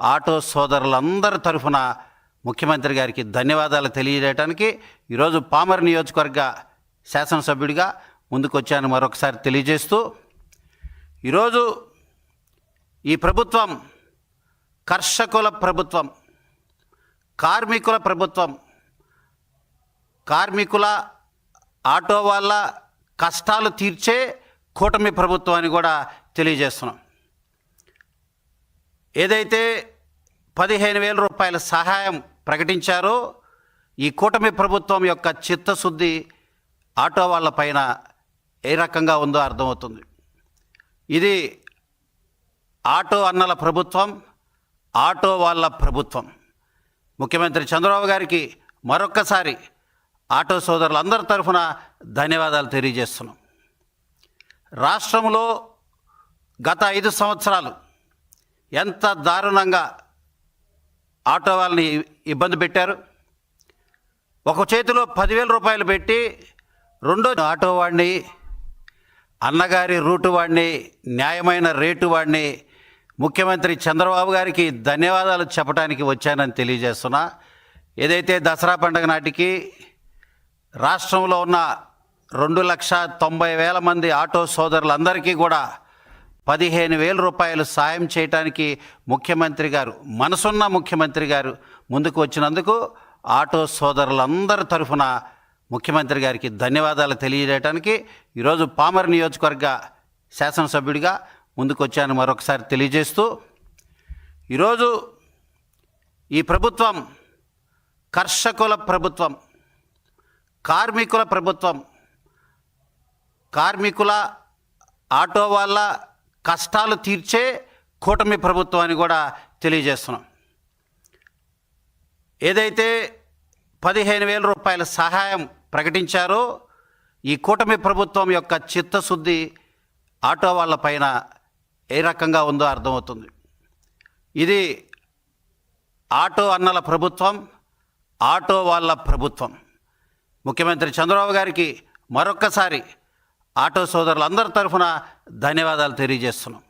Auto సోదరులందరి తరఫున ముఖ్యమంత్రి గారికి ధన్యవాదాలు తెలియజేయడానికి ఈరోజు పామర్ నియోజకవర్గ శాసనసభ్యుడిగా ముందుకొచ్చాను మరొకసారి తెలియజేస్తూ ఈరోజు ఈ ప్రభుత్వం కర్షకుల ప్రభుత్వం కార్మికుల ప్రభుత్వం కార్మికుల ఆటో వాళ్ళ కష్టాలు తీర్చే కూటమి ప్రభుత్వం అని కూడా తెలియజేస్తున్నాం. ఏదైతే పదిహేను వేల రూపాయల సహాయం ప్రకటించారో ఈ కూటమి ప్రభుత్వం యొక్క చిత్తశుద్ధి ఆటో వాళ్ళ పైన ఏ రకంగా ఉందో అర్థమవుతుంది. ఇది ఆటో అన్నల ప్రభుత్వం ఆటో వాళ్ళ ప్రభుత్వం. ముఖ్యమంత్రి చంద్రబాబు గారికి మరొక్కసారి ఆటో సోదరులందరి తరఫున ధన్యవాదాలు తెలియజేస్తున్నాం. రాష్ట్రంలో గత ఐదు సంవత్సరాలు ఎంత దారుణంగా ఆటో వాళ్ళని ఇబ్బంది పెట్టారు. ఒక చేతిలో పదివేల రూపాయలు పెట్టి రెండో ఆటో వాడిని అన్నగారి రూటు వాడిని న్యాయమైన రేటు వాడిని ముఖ్యమంత్రి చంద్రబాబు గారికి ధన్యవాదాలు చెప్పడానికి వచ్చానని తెలియజేస్తున్నా. ఏదైతే దసరా పండుగ నాటికి రాష్ట్రంలో ఉన్న రెండు లక్ష తొంభై వేల మంది ఆటో సోదరులందరికీ కూడా పదిహేను వేల రూపాయలు సాయం చేయడానికి ముఖ్యమంత్రి గారు మనసున్న ముఖ్యమంత్రి గారు ముందుకు వచ్చినందుకు ఆటో సోదరులందరి తరఫున ముఖ్యమంత్రి గారికి ధన్యవాదాలు తెలియజేయడానికి ఈరోజు పామర్ నియోజకవర్గ శాసనసభ్యుడిగా ముందుకొచ్చాను మరొకసారి తెలియజేస్తూ ఈరోజు ఈ ప్రభుత్వం కర్షకుల ప్రభుత్వం కార్మికుల ప్రభుత్వం కార్మికుల ఆటో వాళ్ళ కష్టాలు తీర్చే కూటమి ప్రభుత్వం అని కూడా తెలియజేస్తున్నాం. ఏదైతే పదిహేను వేల రూపాయల సహాయం ప్రకటించారో ఈ కూటమి ప్రభుత్వం యొక్క చిత్తశుద్ధి ఆటో వాళ్ళ పైన ఏ రకంగా ఉందో అర్థమవుతుంది. ఇది ఆటో అన్నల ప్రభుత్వం ఆటో వాళ్ళ ప్రభుత్వం. ముఖ్యమంత్రి చంద్రబాబు గారికి మరొక్కసారి ఆటో సోదరులందరి తరఫున ధన్యవాదాలు తెలియజేస్తున్నాం.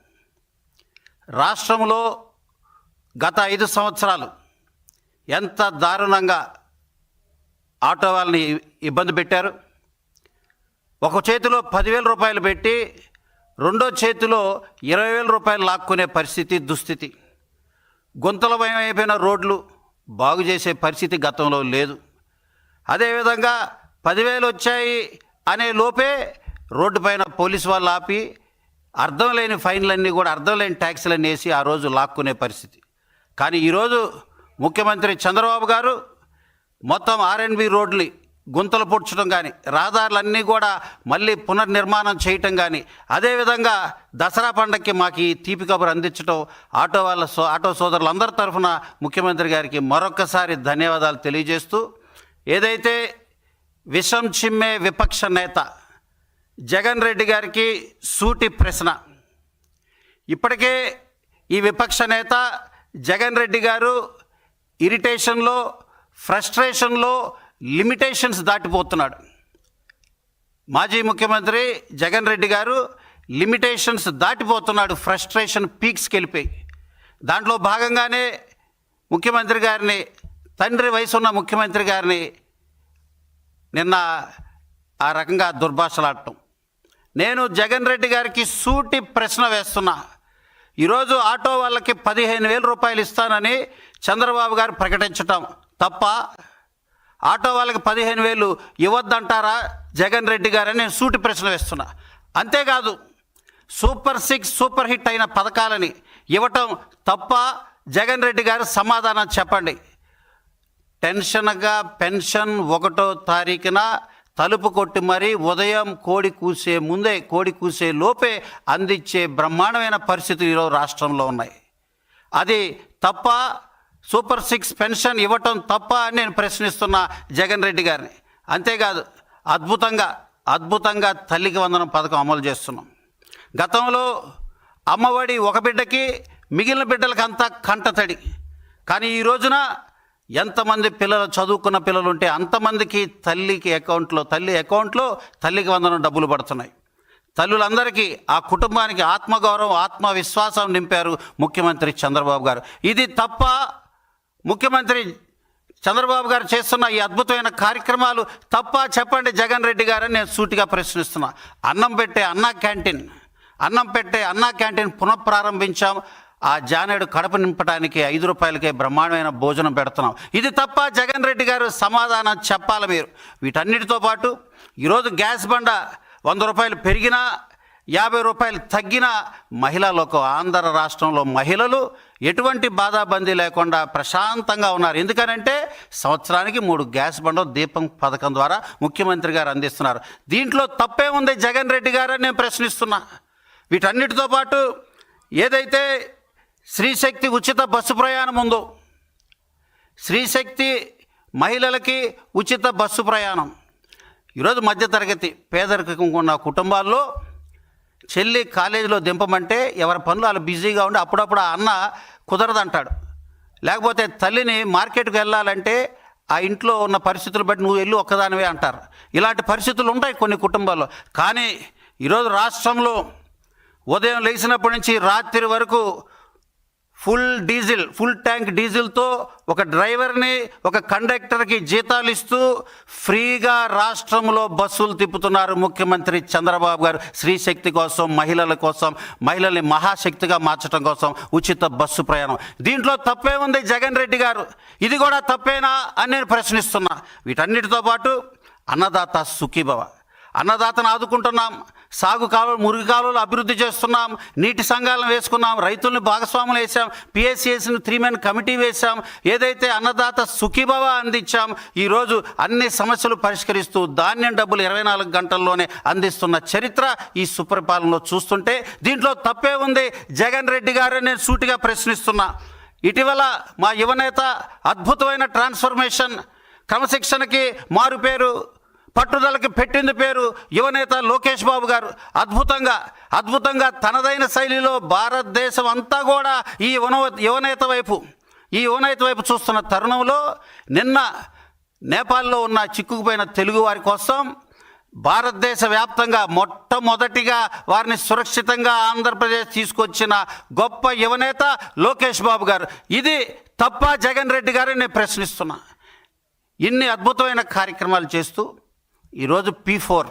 రాష్ట్రంలో గత ఐదు సంవత్సరాలు ఎంత దారుణంగా ఆటో వాళ్ళని ఇబ్బంది పెట్టారు. ఒక చేతిలో పదివేల రూపాయలు పెట్టి రెండో చేతిలో ఇరవై వేల రూపాయలు లాక్కునే పరిస్థితి దుస్థితి. గుంతలమయం అయిపోయిన రోడ్లు బాగు చేసే పరిస్థితి గతంలో లేదు. అదేవిధంగా పదివేలు వచ్చాయి అనే లోపే రోడ్డు పైన పోలీసు వాళ్ళు ఆపి అర్థం లేని ఫైన్లన్నీ కూడా అర్థం లేని ట్యాక్సీలన్నీ వేసి ఆ రోజు లాక్కునే పరిస్థితి. కానీ ఈరోజు ముఖ్యమంత్రి చంద్రబాబు గారు మొత్తం ఆర్ఎన్బి రోడ్లు గుంతలు పొడ్చడం కానీ రహదారులన్నీ కూడా మళ్ళీ పునర్నిర్మాణం చేయటం కానీ అదేవిధంగా దసరా పండగకి మాకు ఈ తీపి కబురు అందించడం ఆటో వాళ్ళ సో ఆటో సోదరులందరి తరఫున ముఖ్యమంత్రి గారికి మరొకసారి ధన్యవాదాలు తెలియజేస్తూ ఏదైతే విషం చిమ్మే విపక్ష నేత జగన్ రెడ్డి గారికి సూటి ప్రశ్న. ఇప్పటికే ఈ విపక్ష నేత జగన్ రెడ్డి గారు ఇరిటేషన్లో ఫ్రస్ట్రేషన్లో లిమిటేషన్స్ దాటిపోతున్నాడు. మాజీ ముఖ్యమంత్రి జగన్ రెడ్డి గారు లిమిటేషన్స్ దాటిపోతున్నాడు ఫ్రస్ట్రేషన్ పీక్స్కి వెళ్ళిపోయి దాంట్లో భాగంగానే ముఖ్యమంత్రి గారిని తండ్రి వయసున్న ముఖ్యమంత్రి గారిని నిన్న ఆ రకంగా దుర్భాషలాడటం. నేను జగన్ రెడ్డి గారికి సూటి ప్రశ్న వేస్తున్నా. ఈరోజు ఆటో వాళ్ళకి పదిహేను వేల రూపాయలు ఇస్తానని చంద్రబాబు గారు ప్రకటించటం తప్ప ఆటో వాళ్ళకి పదిహేను వేలు ఇవ్వద్దంటారా జగన్ రెడ్డి గారని నేను సూటి ప్రశ్న వేస్తున్నా. అంతేకాదు సూపర్ సిక్స్ సూపర్ హిట్ అయిన పథకాలని ఇవ్వటం తప్ప జగన్ రెడ్డి గారు సమాధానం చెప్పండి. టెన్షన్గా పెన్షన్ ఒకటో తారీఖున తలుపు కొట్టి మరీ ఉదయం కోడి కూసే ముందే కోడి కూసే లోపే అందించే బ్రహ్మాండమైన పరిస్థితులు ఈరోజు రాష్ట్రంలో ఉన్నాయి. అది తప్ప సూపర్ సిక్స్ పెన్షన్ ఇవ్వటం తప్ప అని నేను ప్రశ్నిస్తున్నా జగన్ రెడ్డి గారిని. అంతేకాదు అద్భుతంగా అద్భుతంగా తల్లికి వందనం పథకం అమలు చేస్తున్నాం. గతంలో అమ్మఒడి ఒక బిడ్డకి మిగిలిన బిడ్డలకంతా కంటతడి. కానీ ఈ రోజున ఎంతమంది పిల్లలు చదువుకున్న పిల్లలు ఉంటే అంతమందికి తల్లికి అకౌంట్లో తల్లి అకౌంట్లో తల్లికి వందనం డబ్బులు పడుతున్నాయి. తల్లులందరికీ ఆ కుటుంబానికి ఆత్మగౌరవం ఆత్మవిశ్వాసం నింపారు ముఖ్యమంత్రి చంద్రబాబు గారు. ఇది తప్ప ముఖ్యమంత్రి చంద్రబాబు గారు చేస్తున్న ఈ అద్భుతమైన కార్యక్రమాలు తప్ప చెప్పండి జగన్ రెడ్డి గారని నేను సూటిగా ప్రశ్నిస్తున్నా. అన్నం పెట్టే అన్నా క్యాంటీన్ అన్నం పెట్టే అన్నా క్యాంటీన్ పునఃప్రారంభించాం. ఆ జానేడు కడప నింపడానికి ఐదు రూపాయలకే బ్రహ్మాండమైన భోజనం పెడుతున్నాం. ఇది తప్ప జగన్ రెడ్డి గారు సమాధానం చెప్పాలి మీరు. వీటన్నిటితో పాటు ఈరోజు గ్యాస్ బండ వంద రూపాయలు పెరిగినా యాభై రూపాయలు తగ్గిన మహిళలకు ఆంధ్ర రాష్ట్రంలో మహిళలు ఎటువంటి బాధాబందీ లేకుండా ప్రశాంతంగా ఉన్నారు. ఎందుకనంటే సంవత్సరానికి మూడు గ్యాస్ బండ దీపం పథకం ద్వారా ముఖ్యమంత్రి గారు అందిస్తున్నారు. దీంట్లో తప్పే ఉంది జగన్ రెడ్డి గారు నేను ప్రశ్నిస్తున్నా. వీటన్నిటితో పాటు ఏదైతే శ్రీశక్తి ఉచిత బస్సు ప్రయాణం ఉందో? శ్రీశక్తి మహిళలకి ఉచిత బస్సు ప్రయాణం. ఈరోజు మధ్యతరగతి పేదరికం ఉన్న కుటుంబాల్లో చెల్లి కాలేజీలో దింపమంటే ఎవరి పనులు వాళ్ళు బిజీగా ఉండి అప్పుడప్పుడు ఆ అన్న కుదరదంటాడు. లేకపోతే తల్లిని మార్కెట్కి వెళ్ళాలంటే ఆ ఇంట్లో ఉన్న పరిస్థితులు బట్టి నువ్వు వెళ్ళి ఒక్కదానివే అంటారు. ఇలాంటి పరిస్థితులు ఉంటాయి కొన్ని కుటుంబాల్లో. కానీ ఈరోజు రాష్ట్రంలో ఉదయం లేచినప్పటి నుంచి రాత్రి వరకు ఫుల్ డీజిల్ ఫుల్ ట్యాంక్ డీజిల్తో ఒక డ్రైవర్ని ఒక కండక్టర్కి జీతాలు ఇస్తూ ఫ్రీగా రాష్ట్రంలో బస్సులు తిప్పుతున్నారు ముఖ్యమంత్రి చంద్రబాబు గారు. స్త్రీశక్తి కోసం మహిళల కోసం మహిళల్ని మహాశక్తిగా మార్చడం కోసం ఉచిత బస్సు ప్రయాణం. దీంట్లో తప్పే ఉంది జగన్ రెడ్డి గారు. ఇది కూడా తప్పేనా అని నేను ప్రశ్నిస్తున్నా. వీటన్నిటితో పాటు అన్నదాత సుఖీభవ. అన్నదాతను ఆదుకుంటున్నాం సాగు కాలువలు మురుగు కాలువలు అభివృద్ధి చేస్తున్నాం నీటి సంఘాలను వేసుకున్నాం రైతుల్ని భాగస్వాములు వేసాం పిఎస్సిఎస్ని త్రీ మెన్ కమిటీ వేశాం ఏదైతే అన్నదాత సుఖీభవ అందించాం ఈరోజు అన్ని సమస్యలు పరిష్కరిస్తూ ధాన్యం డబ్బులు ఇరవై నాలుగు గంటల్లోనే అందిస్తున్న చరిత్ర ఈ సుపరిపాలనలో చూస్తుంటే దీంట్లో తప్పే ఉంది. జగన్ రెడ్డి గారు నేను సూటిగా ప్రశ్నిస్తున్నా. ఇటీవల మా యువనేత అద్భుతమైన ట్రాన్స్ఫర్మేషన్ క్రమశిక్షణకి మారు పేరు పట్టుదలకి పెట్టింది పేరు యువనేత లోకేష్ బాబు గారు. అద్భుతంగా అద్భుతంగా తనదైన శైలిలో భారతదేశం అంతా కూడా ఈ యువన యువనేత వైపు ఈ యువనేత వైపు చూస్తున్న తరుణంలో నిన్న నేపాల్లో ఉన్న చిక్కుకుపోయిన తెలుగు వారి కోసం భారతదేశ వ్యాప్తంగా మొట్టమొదటిగా వారిని సురక్షితంగా ఆంధ్రప్రదేశ్ తీసుకొచ్చిన గొప్ప యువనేత లోకేష్ బాబు గారు. ఇది తప్ప జగన్ రెడ్డి గారిని నేను ప్రశ్నిస్తున్నా. ఇన్ని అద్భుతమైన కార్యక్రమాలు చేస్తూ ఈరోజు పీ ఫోర్.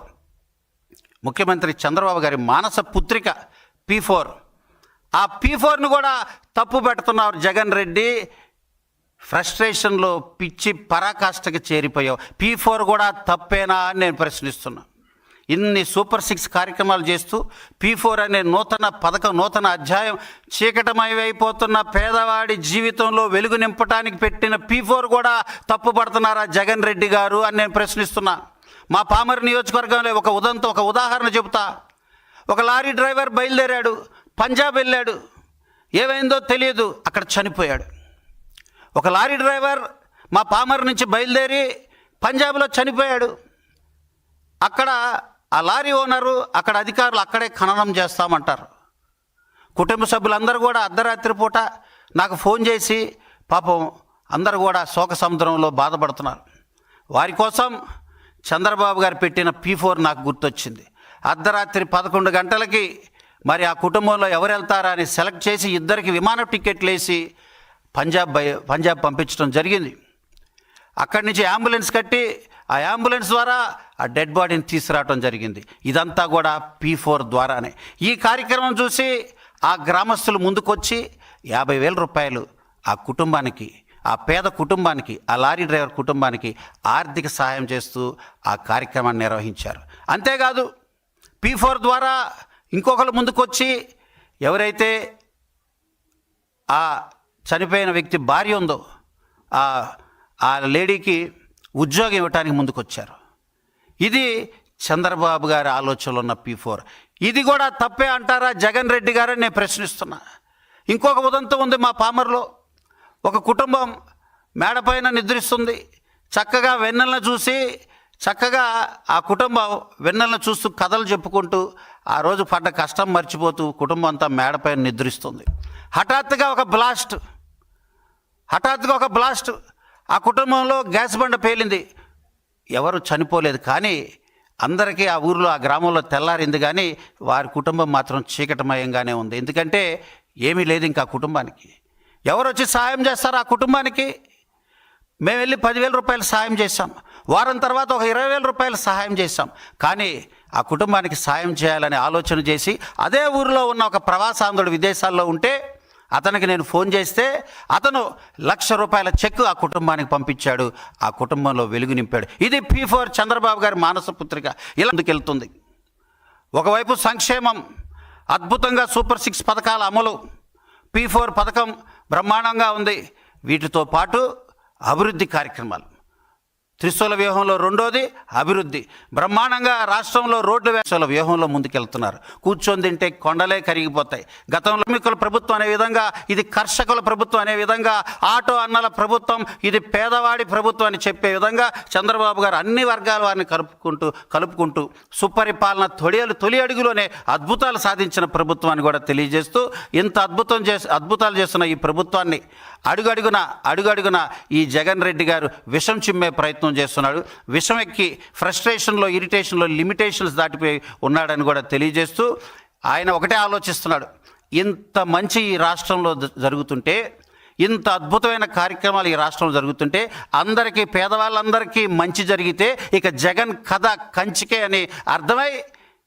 ముఖ్యమంత్రి చంద్రబాబు గారి మానస పుత్రిక పీ ఫోర్. ఆ పీ ఫోర్ను కూడా తప్పు పెడుతున్నారు జగన్ రెడ్డి. ఫ్రస్ట్రేషన్లో పిచ్చి పరాకాష్ఠకి చేరిపోయావు. పీ ఫోర్ కూడా తప్పేనా అని నేను ప్రశ్నిస్తున్నా. ఇన్ని సూపర్ సిక్స్ కార్యక్రమాలు చేస్తూ పీ ఫోర్ అనే నూతన పథకం నూతన అధ్యాయం చీకటమైపోతున్న పేదవాడి జీవితంలో వెలుగు నింపడానికి పెట్టిన పీ ఫోర్ కూడా తప్పుపడుతున్నారా జగన్ రెడ్డి గారు అని నేను ప్రశ్నిస్తున్నా. మా పామర్ నియోజకవర్గంలో ఒక ఉదంతం ఒక ఉదాహరణ చెబుతా. ఒక లారీ డ్రైవర్ బయలుదేరాడు పంజాబ్ వెళ్ళాడు. ఏమైందో తెలియదు అక్కడ చనిపోయాడు. ఒక లారీ డ్రైవర్ మా పామర్ నుంచి బయలుదేరి పంజాబ్లో చనిపోయాడు. అక్కడ ఆ లారీ ఓనరు అక్కడ అధికారులు అక్కడే ఖననం చేస్తామంటారు. కుటుంబ సభ్యులందరూ కూడా అర్ధరాత్రి పూట నాకు ఫోన్ చేసి పాపం అందరూ కూడా శోక సముద్రంలో బాధపడుతున్నారు. వారి కోసం చంద్రబాబు గారు పెట్టిన పీ ఫోర్ నాకు గుర్తొచ్చింది. అర్ధరాత్రి పదకొండు గంటలకి మరి ఆ కుటుంబంలో ఎవరు వెళ్తారా అని సెలెక్ట్ చేసి ఇద్దరికి విమాన టికెట్లు వేసి పంజాబ్ బై పంజాబ్ పంపించడం జరిగింది. అక్కడి నుంచి అంబులెన్స్ కట్టి ఆ అంబులెన్స్ ద్వారా ఆ డెడ్ బాడీని తీసుకురావడం జరిగింది. ఇదంతా కూడా పీ ఫోర్ ద్వారానే. ఈ కార్యక్రమం చూసి ఆ గ్రామస్తులు ముందుకొచ్చి యాభై వేల రూపాయలు ఆ కుటుంబానికి ఆ పేద కుటుంబానికి ఆ లారీ డ్రైవర్ కుటుంబానికి ఆర్థిక సహాయం చేస్తూ ఆ కార్యక్రమాన్ని నిర్వహించారు. అంతేకాదు పీ ఫోర్ ద్వారా ఇంకొకరు ముందుకొచ్చి ఎవరైతే ఆ చనిపోయిన వ్యక్తి భార్య ఉందో ఆ ఆ లేడీకి ఉద్యోగం ఇవ్వటానికి ముందుకొచ్చారు. ఇది చంద్రబాబు గారి ఆలోచనలో ఉన్న పీ ఫోర్. ఇది కూడా తప్పే అంటారా? జగన్ రెడ్డి గారని నేను ప్రశ్నిస్తున్నా. ఇంకొక ఉదంతం ఉంది మా పామర్లో. ఒక కుటుంబం మేడపైన నిద్రిస్తుంది. చక్కగా వెన్నెలను చూసి చక్కగా ఆ కుటుంబం వెన్నెలను చూస్తూ కథలు చెప్పుకుంటూ ఆ రోజు పడ్డ కష్టం మర్చిపోతూ కుటుంబం అంతా మేడపైన నిద్రిస్తుంది. హఠాత్తుగా ఒక బ్లాస్ట్. హఠాత్తుగా ఒక బ్లాస్ట్. ఆ కుటుంబంలో గ్యాస్ బండ పేలింది. ఎవరు చనిపోలేదు కానీ అందరికీ ఆ ఊరిలో ఆ గ్రామంలో తెల్లారింది కానీ వారి కుటుంబం మాత్రం చీకటమయంగానే ఉంది. ఎందుకంటే ఏమీ లేదు ఇంకా కుటుంబానికి. ఎవరు వచ్చి సాయం చేస్తారు ఆ కుటుంబానికి? మేము వెళ్ళి పదివేల రూపాయలు సాయం చేశాం. వారం తర్వాత ఒక ఇరవై వేల రూపాయలు సహాయం చేశాం. కానీ ఆ కుటుంబానికి సాయం చేయాలని ఆలోచన చేసి అదే ఊరిలో ఉన్న ఒక ప్రవాసాంధ్రుడు విదేశాల్లో ఉంటే అతనికి నేను ఫోన్ చేస్తే అతను లక్ష రూపాయల చెక్ ఆ కుటుంబానికి పంపించాడు. ఆ కుటుంబంలో వెలుగు నింపాడు. ఇది పీ ఫోర్ చంద్రబాబు గారి మానస పుత్రిక. ఇలా ముందుకెళ్తుంది ఒకవైపు సంక్షేమం అద్భుతంగా సూపర్ సిక్స్ పథకాల అమలు పీ ఫోర్ పథకం బ్రహ్మాండంగా ఉంది. వీటితో పాటు అభివృద్ధి కార్యక్రమాలు. త్రిశూల వ్యూహంలో రెండోది అభివృద్ధి. బ్రహ్మాండంగా రాష్ట్రంలో రోడ్ల వేసాల వ్యూహంలో ముందుకెళ్తున్నారు. కూర్చొని తింటే కొండలే కరిగిపోతాయి. గతంలో కార్మికుల ప్రభుత్వం అనే విధంగా ఇది కర్షకుల ప్రభుత్వం అనే విధంగా ఆటో అన్నల ప్రభుత్వం ఇది పేదవాడి ప్రభుత్వం అని చెప్పే విధంగా చంద్రబాబు గారు అన్ని వర్గాల వారిని కలుపుకుంటూ కలుపుకుంటూ సుపరిపాలన తొలియలు తొలి అడుగులోనే అద్భుతాలు సాధించిన ప్రభుత్వాన్ని కూడా తెలియజేస్తూ ఇంత అద్భుతం చేసి అద్భుతాలు చేస్తున్న ఈ ప్రభుత్వాన్ని అడుగడుగున అడుగడుగున ఈ జగన్ రెడ్డి గారు విషం చిమ్మే ప్రయత్నం చేస్తున్నాడు. విషం ఎక్కి ఫ్రస్ట్రేషన్లో ఇరిటేషన్లో లిమిటేషన్స్ దాటిపోయి ఉన్నాడని కూడా తెలియజేస్తూ ఆయన ఒకటే ఆలోచిస్తున్నాడు. ఇంత మంచి ఈ రాష్ట్రంలో జరుగుతుంటే ఇంత అద్భుతమైన కార్యక్రమాలు ఈ రాష్ట్రంలో జరుగుతుంటే అందరికీ పేదవాళ్ళందరికీ మంచి జరిగితే ఇక జగన్ కథ కంచికే అని అర్థమై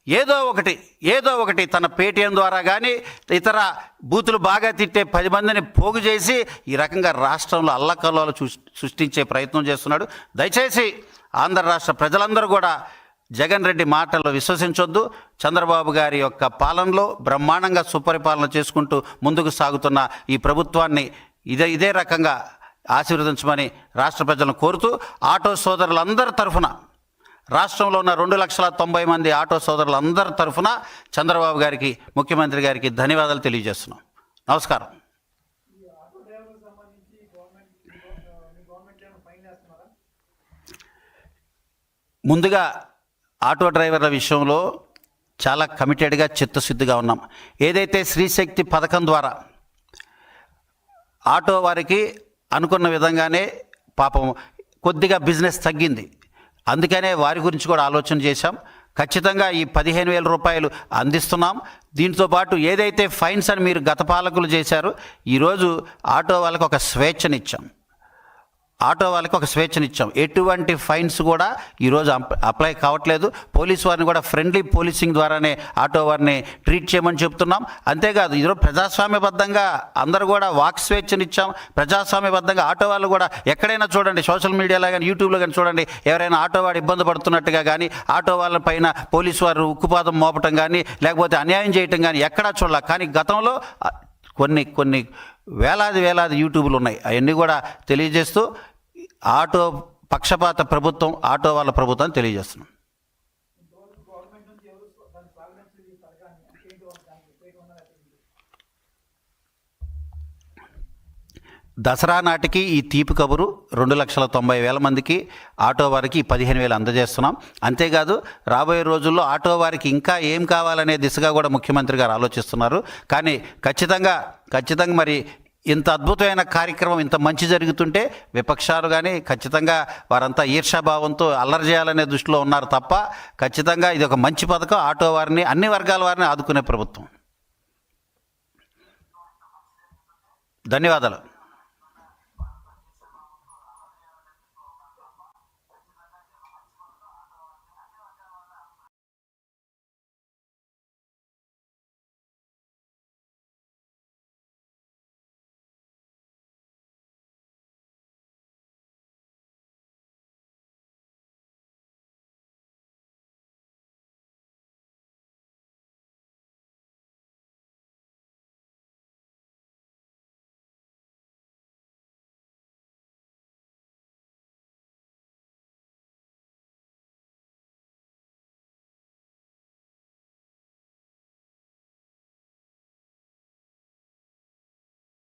ఏదో ఒకటి ఏదో ఒకటి తన పేటీఎం ద్వారా కానీ ఇతర బూతులు బాగా తిట్టే పది మందిని పోగు చేసి ఈ రకంగా రాష్ట్రంలో అల్లకల్లోలు సృష్టించే ప్రయత్నం చేస్తున్నాడు. దయచేసి ఆంధ్ర రాష్ట్ర ప్రజలందరూ కూడా జగన్ రెడ్డి మాటల్లో విశ్వసించొద్దు. చంద్రబాబు గారి యొక్క పాలనలో బ్రహ్మాండంగా సుపరిపాలన చేసుకుంటూ ముందుకు సాగుతున్న ఈ ప్రభుత్వాన్ని ఇదే ఇదే రకంగా ఆశీర్వదించమని రాష్ట్ర ప్రజలను కోరుతూ ఆటో సోదరులందరి తరఫున రాష్ట్రంలో ఉన్న రెండు లక్షల తొంభై మంది ఆటో సోదరులందరి తరఫున చంద్రబాబు గారికి ముఖ్యమంత్రి గారికి ధన్యవాదాలు తెలియజేస్తున్నాం. నమస్కారం. ముందుగా ఆటో డ్రైవర్ల విషయంలో చాలా కమిటెడ్గా చిత్తశుద్ధిగా ఉన్నాం. ఏదైతే శ్రీశక్తి పథకం ద్వారా ఆటో వారికి అనుకున్న విధంగానే పాపం కొద్దిగా బిజినెస్ తగ్గింది. అందుకనే వారి గురించి కూడా ఆలోచన చేశాం. ఖచ్చితంగా ఈ పదిహేను వేల రూపాయలు అందిస్తున్నాం. దీంతో పాటు ఏదైతే ఫైన్స్ అని మీరు గత పాలకులు చేశారో ఈరోజు ఆటో వాళ్ళకు ఒక స్వేచ్ఛనిచ్చాం. ఆటో వాళ్ళకి ఒక స్వేచ్ఛనిచ్చాం. ఎటువంటి ఫైన్స్ కూడా ఈరోజు అప్- అప్లై కావట్లేదు. పోలీస్ వారిని కూడా ఫ్రెండ్లీ పోలీసింగ్ ద్వారానే ఆటో వారిని ట్రీట్ చేయమని చెప్తున్నాం. అంతేకాదు ఈరోజు ప్రజాస్వామ్యబద్ధంగా అందరూ కూడా వాక్ స్వేచ్ఛనిచ్చాం. ప్రజాస్వామ్యబద్ధంగా ఆటో వాళ్ళు కూడా ఎక్కడైనా చూడండి సోషల్ మీడియాలో కానీ యూట్యూబ్లో కానీ చూడండి ఎవరైనా ఆటో వాడు ఇబ్బంది పడుతున్నట్టుగా కానీ ఆటో వాళ్ళ పైన పోలీసు వారు ఉక్కుపాదం మోపటం కానీ లేకపోతే అన్యాయం చేయటం కానీ ఎక్కడా చూడాలి. కానీ గతంలో కొన్ని కొన్ని వేలాది వేలాది యూట్యూబ్లు ఉన్నాయి. అవన్నీ కూడా తెలియజేస్తూ ఆటో పక్షపాత ప్రభుత్వం ఆటో వాళ్ళ ప్రభుత్వం తెలియజేస్తున్నాం. దసరా నాటికి ఈ తీపి కబురు రెండు లక్షల తొంభై వేల మందికి ఆటో వారికి పదిహేను వేలు అందజేస్తున్నాం. అంతేకాదు రాబోయే రోజుల్లో ఆటో వారికి ఇంకా ఏం కావాలనే దిశగా కూడా ముఖ్యమంత్రి గారు ఆలోచిస్తున్నారు. కానీ ఖచ్చితంగా ఖచ్చితంగా మరి ఇంత అద్భుతమైన కార్యక్రమం ఇంత మంచి జరుగుతుంటే విపక్షాలు కానీ ఖచ్చితంగా వారంతా ఈర్షాభావంతో అల్లరి చేయాలనే దృష్టిలో ఉన్నారు తప్ప ఖచ్చితంగా ఇది ఒక మంచి పథకం. ఆటో వారిని అన్ని వర్గాల వారిని ఆదుకునే ప్రభుత్వం. ధన్యవాదాలు.